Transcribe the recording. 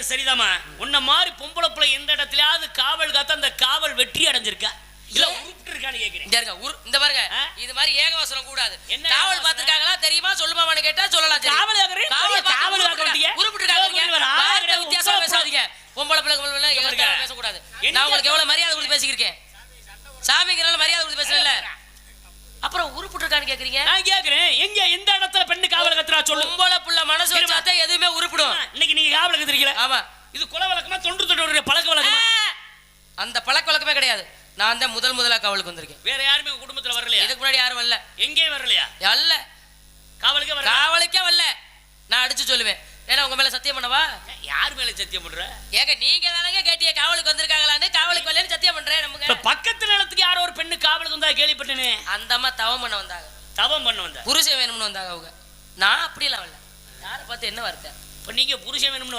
கேக்குறது சரிதாம்மா? உன்ன மாதிரி பொம்பளை பிள்ளை எந்த இடத்துலயாவது காவல் காத்து அந்த காவல் வெற்றி அடைஞ்சிருக்கா? இல்ல? உருப்பிட்டு இருக்கான்னு கேக்குறேன். இந்த பாருங்க? இது மாதிரி ஏகவசனம் கூடாது. என்ன காவல் ஏகவசனம்? பார்த்திருக்காங்களா? தெரியுமா? சொல்லுமான்னு கேட்டா சொல்லலாம். காவல் காவல் காவல் உருப்பிட்டு இருக்காங்க. வித்தியாசமா பேசாதீங்க. பொம்பளை பிள்ளை. பேசக்கூடாது. நான் உங்களுக்கு எவ்வளவு மரியாதை கொடுத்து பேசிக்கிறேன் சாமிங்கிறனால மரியாதை கொடுத்து பேசல அப்புறம் உருப்பிட்டு இருக்கான்னு கேக்குறீங்க? நான் கேக்குறேன். எங்க? எந்த இடத்துல பெண்ணு காவல் கத்துறா சொல்லு. பொம்பளை கத்துறீங்களா ஆமா. இது குல வழக்கமா தொன்று தொட்டு பழக்க வழக்கமா! அந்த பழக்க வழக்கமே கிடையாது. நான் தான் முதல் முதலா காவலுக்கு வந்திருக்கேன். வேற யாருமே குடும்பத்துல வரலையா? இதுக்கு முன்னாடி யாரும் வரல. எங்கேயும் வரலையா? அல்ல. காவலுக்கே வரல? காவலுக்கே வரல. நான் அடிச்சு சொல்லுவேன். ஏன்னா உங்க மேல சத்தியம் பண்ணவா? யார் மேல சத்தியம் பண்ற? ஏங்க நீங்க தானங்க கேட்டிய காவலுக்கு வந்திருக்காங்களான்னு? காவலுக்கு வரலன்னு சத்தியம் பண்றேன் நமக்கு. பக்கத்து நிலத்துக்கு யாரோ ஒரு பெண்ணு காவலுக்கு வந்தா கேள்விப்பட்டேனே. அந்த அம்மா தவம் பண்ண வந்தாங்க. தவம் பண்ண வந்தா? புருஷன் வேணும்னு வந்தாங்க அவங்க. நான் அப்படிலாம் வரல. யாரை பார்த்து என்ன வார்த்தை? இப்ப நீங்க புருஷன் வேணும்னு